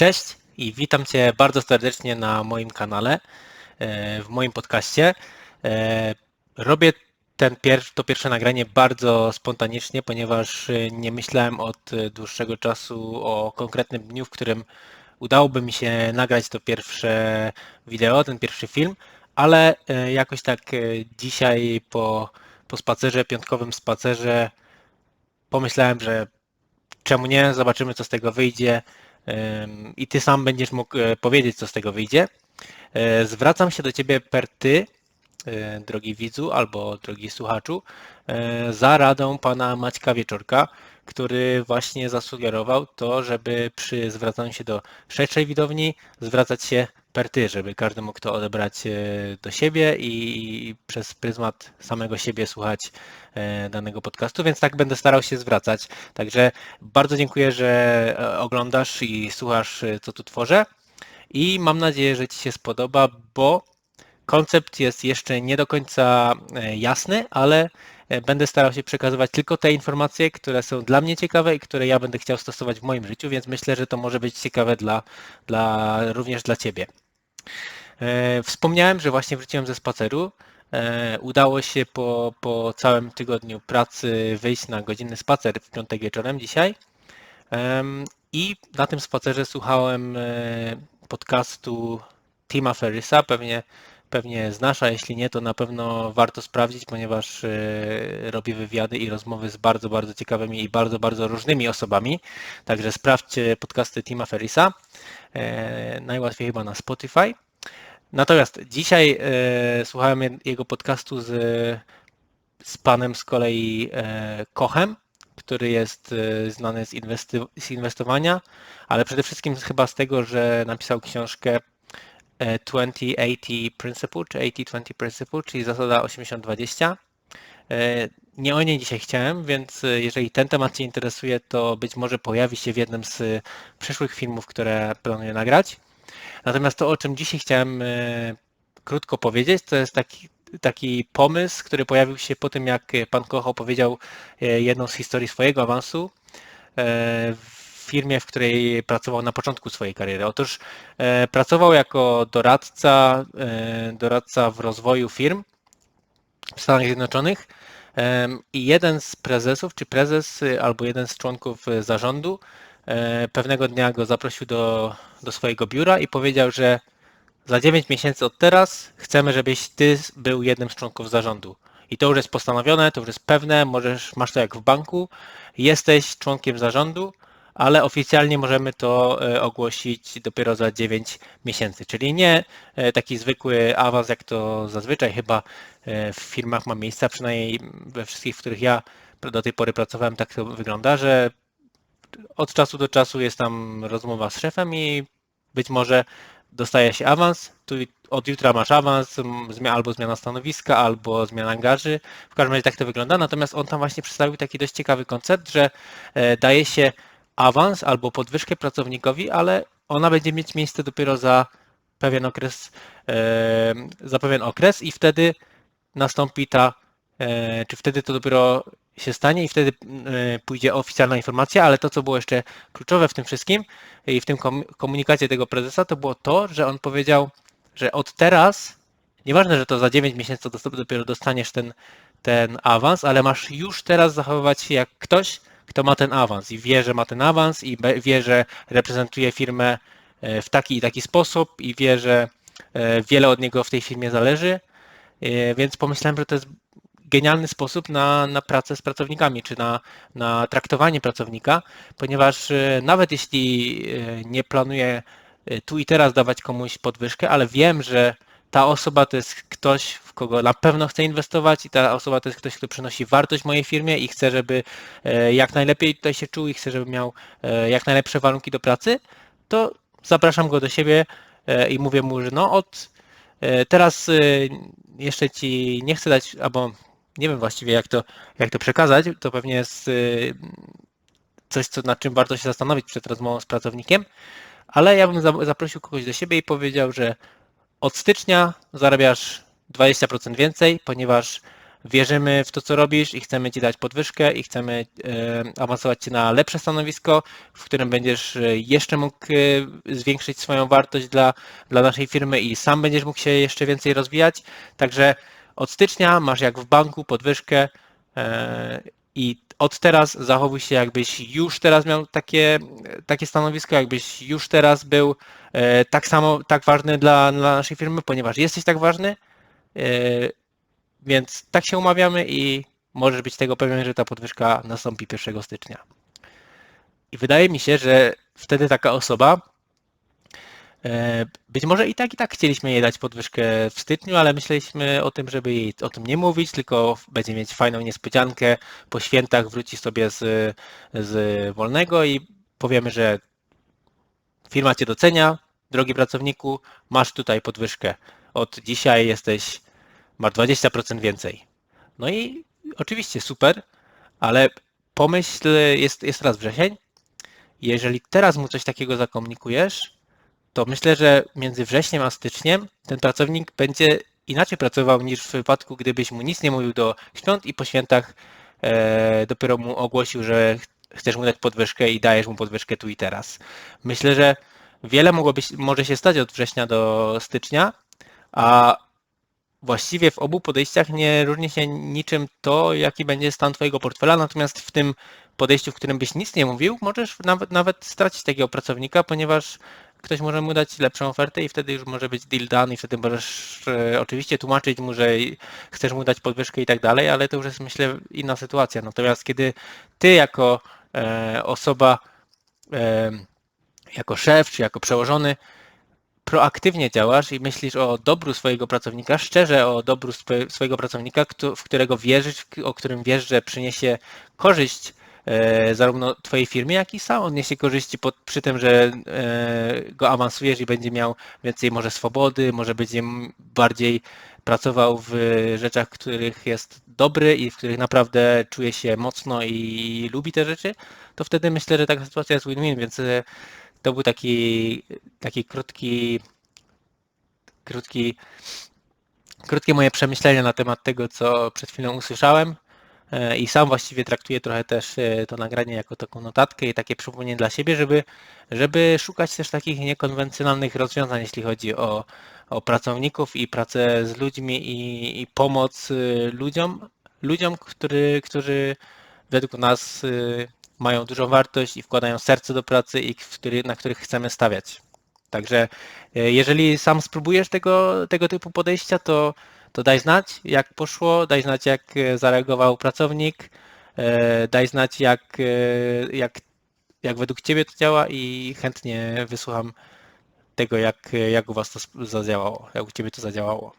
Cześć i witam Cię bardzo serdecznie na moim kanale, e, w moim podcaście. E, robię ten pier to pierwsze nagranie bardzo spontanicznie, ponieważ e, nie myślałem od dłuższego czasu o konkretnym dniu, w którym udałoby mi się nagrać to pierwsze wideo, ten pierwszy film, ale jakoś tak dzisiaj po, po spacerze, piątkowym spacerze pomyślałem, że czemu nie, zobaczymy co z tego wyjdzie i ty sam będziesz mógł e, powiedzieć, co z tego wyjdzie. E, zwracam się do ciebie per ty, e, drogi widzu albo drogi słuchaczu, za radą pana Maćka Wieczorka, który właśnie zasugerował to, żeby przy zwracaniu się do szerszej widowni zwracać się per ty, żeby każdy mógł to odebrać e, do siebie i przez pryzmat samego siebie słuchać e, danego podcastu, więc tak będę starał się zwracać. Także bardzo dziękuję, że e, oglądasz i słuchasz, co tu tworzę i mam nadzieję, że Ci się spodoba, bo koncept jest jeszcze nie do końca jasny, ale będę starał się przekazywać tylko te informacje, które są dla mnie ciekawe i które ja będę chciał stosować w moim życiu, więc myślę, że to może być ciekawe dla, dla, również dla Ciebie. E, wspomniałem, że właśnie wróciłem ze spaceru. E, udało się po, po całym tygodniu pracy wyjść na godzinny spacer w piątek wieczorem dzisiaj. I na tym spacerze słuchałem podcastu Tima Ferrisa. Pewnie pewnie znasz, a jeśli nie, to na pewno warto sprawdzić, ponieważ e, robi wywiady i rozmowy z bardzo, bardzo ciekawymi i bardzo, bardzo różnymi osobami. Także sprawdźcie podcasty Tima Ferrisa. E, najłatwiej chyba na Spotify. Natomiast dzisiaj e, słuchałem jego podcastu z, z panem z kolei Kochem, który jest znany z inwestowania, ale przede wszystkim chyba z tego, że napisał książkę 2080 Principle, czy 80-20 Principle, czyli zasada 80-20. E, nie o niej dzisiaj chciałem, więc e, jeżeli ten temat Cię interesuje, to być może pojawi się w jednym z przyszłych filmów, które planuję nagrać. Natomiast to, o czym dzisiaj chciałem e, krótko powiedzieć, to jest taki, taki pomysł, który pojawił się po tym, jak Pan Koch opowiedział jedną z historii swojego awansu firmie, w której pracował na początku swojej kariery. Otóż e, pracował jako doradca, e, doradca w rozwoju firm w Stanach Zjednoczonych i jeden z prezesów, czy prezes, albo jeden z członków zarządu e, pewnego dnia go zaprosił do, do swojego biura i powiedział, że za 9 miesięcy od teraz chcemy, żebyś ty był jednym z członków zarządu. I to już jest postanowione, to już jest pewne, możesz, masz to jak w banku, jesteś członkiem zarządu ale oficjalnie możemy to e, ogłosić dopiero za 9 miesięcy, czyli nie e, taki zwykły awans, jak to zazwyczaj chyba e, w firmach ma miejsce, przynajmniej we wszystkich, w których ja do tej pory pracowałem, tak to wygląda, że od czasu do czasu jest tam rozmowa z szefem i być może dostaje się awans, tu od jutra masz awans, albo zmiana stanowiska, albo zmiana angaży. W każdym razie tak to wygląda. Natomiast on tam właśnie przedstawił taki dość ciekawy koncept, że daje się awans albo podwyżkę pracownikowi, ale ona będzie mieć miejsce dopiero za pewien okres, za pewien okres i wtedy nastąpi ta, e, czy wtedy to dopiero się stanie i wtedy e, pójdzie oficjalna informacja, ale to, co było jeszcze kluczowe w tym wszystkim i w tym komunikacie tego prezesa, to było to, że on powiedział, że od teraz, nieważne, że to za 9 miesięcy dopiero dostaniesz ten, ten awans, ale masz już teraz zachowywać się jak ktoś, kto ma ten awans i wie, że ma ten awans i wie, że reprezentuje firmę e, w taki i taki sposób i wie, że e, wiele od niego w tej firmie zależy, e, więc pomyślałem, że to jest genialny sposób na, na pracę z pracownikami, czy na, na traktowanie pracownika, ponieważ nawet jeśli nie planuję tu i teraz dawać komuś podwyżkę, ale wiem, że ta osoba to jest ktoś, w kogo na pewno chcę inwestować i ta osoba to jest ktoś, kto przynosi wartość mojej firmie i chcę, żeby e, jak najlepiej tutaj się czuł i chcę, żeby miał e, jak najlepsze warunki do pracy, to zapraszam go do siebie e, i mówię mu, że no od teraz jeszcze ci nie chcę dać, albo nie wiem właściwie jak to, jak to przekazać, to pewnie jest coś, co, nad czym warto się zastanowić przed rozmową z pracownikiem, ale ja bym zaprosił kogoś do siebie i powiedział, że od stycznia zarabiasz 20% więcej, ponieważ wierzymy w to, co robisz i chcemy Ci dać podwyżkę i chcemy e, awansować Cię na lepsze stanowisko, w którym będziesz e, jeszcze mógł e, zwiększyć swoją wartość dla, dla naszej firmy i sam będziesz mógł się jeszcze więcej rozwijać. Także od stycznia masz jak w banku podwyżkę i od teraz zachowuj się, jakbyś już teraz miał takie, takie stanowisko, jakbyś już teraz był tak samo, tak ważny dla, dla naszej firmy, ponieważ jesteś tak ważny, więc tak się umawiamy i możesz być tego pewien, że ta podwyżka nastąpi 1 stycznia. I wydaje mi się, że wtedy taka osoba, e, być może i tak, i tak chcieliśmy jej dać podwyżkę w styczniu, ale myśleliśmy o tym, żeby jej o tym nie mówić, tylko będzie mieć fajną niespodziankę. Po świętach wróci sobie z, z wolnego i powiemy, że firma Cię docenia, drogi pracowniku, masz tutaj podwyżkę. Od dzisiaj jesteś masz 20% więcej. No i oczywiście super, ale pomyśl, jest, jest teraz wrzesień, jeżeli teraz mu coś takiego zakomunikujesz, to myślę, że między wrześniem a styczniem ten pracownik będzie inaczej pracował niż w wypadku, gdybyś mu nic nie mówił do świąt i po świętach e, dopiero mu ogłosił, że chcesz mu dać podwyżkę i dajesz mu podwyżkę tu i teraz. Myślę, że wiele mogłoby, może się stać od września do stycznia, a właściwie w obu podejściach nie różni się niczym to, jaki będzie stan Twojego portfela, natomiast w tym podejściu, w którym byś nic nie mówił, możesz nawet, nawet stracić takiego pracownika, ponieważ ktoś może mu dać lepszą ofertę i wtedy już może być deal done i wtedy możesz e, oczywiście tłumaczyć mu, że chcesz mu dać podwyżkę i tak dalej, ale to już jest myślę inna sytuacja. Natomiast kiedy ty jako e, osoba, e, jako szef czy jako przełożony proaktywnie działasz i myślisz o dobru swojego pracownika, szczerze o dobru swojego pracownika, w którego wierzysz, o którym wiesz, że przyniesie korzyść zarówno twojej firmie, jak i sam odniesie korzyści pod, przy tym, że e, go awansujesz i będzie miał więcej może swobody, może będzie bardziej pracował w rzeczach, w których jest dobry i w których naprawdę czuje się mocno i lubi te rzeczy, to wtedy myślę, że taka sytuacja jest win-win, więc e, to był taki, taki krótki, krótki, krótkie moje przemyślenia na temat tego, co przed chwilą usłyszałem. E, I sam właściwie traktuję trochę też e, to nagranie jako taką notatkę i takie przypomnienie dla siebie, żeby, żeby szukać też takich niekonwencjonalnych rozwiązań, jeśli chodzi o, o pracowników i pracę z ludźmi i, i pomoc e, ludziom, ludziom, który, którzy według nas mają dużą wartość i wkładają serce do pracy i który, na których chcemy stawiać. Także jeżeli sam spróbujesz tego, tego typu podejścia, to, to daj znać, jak poszło, daj znać, jak e, zareagował pracownik, e, daj znać, jak, jak, jak według Ciebie to działa i chętnie wysłucham tego, jak, jak u Was to zadziałało, jak u Ciebie to zadziałało.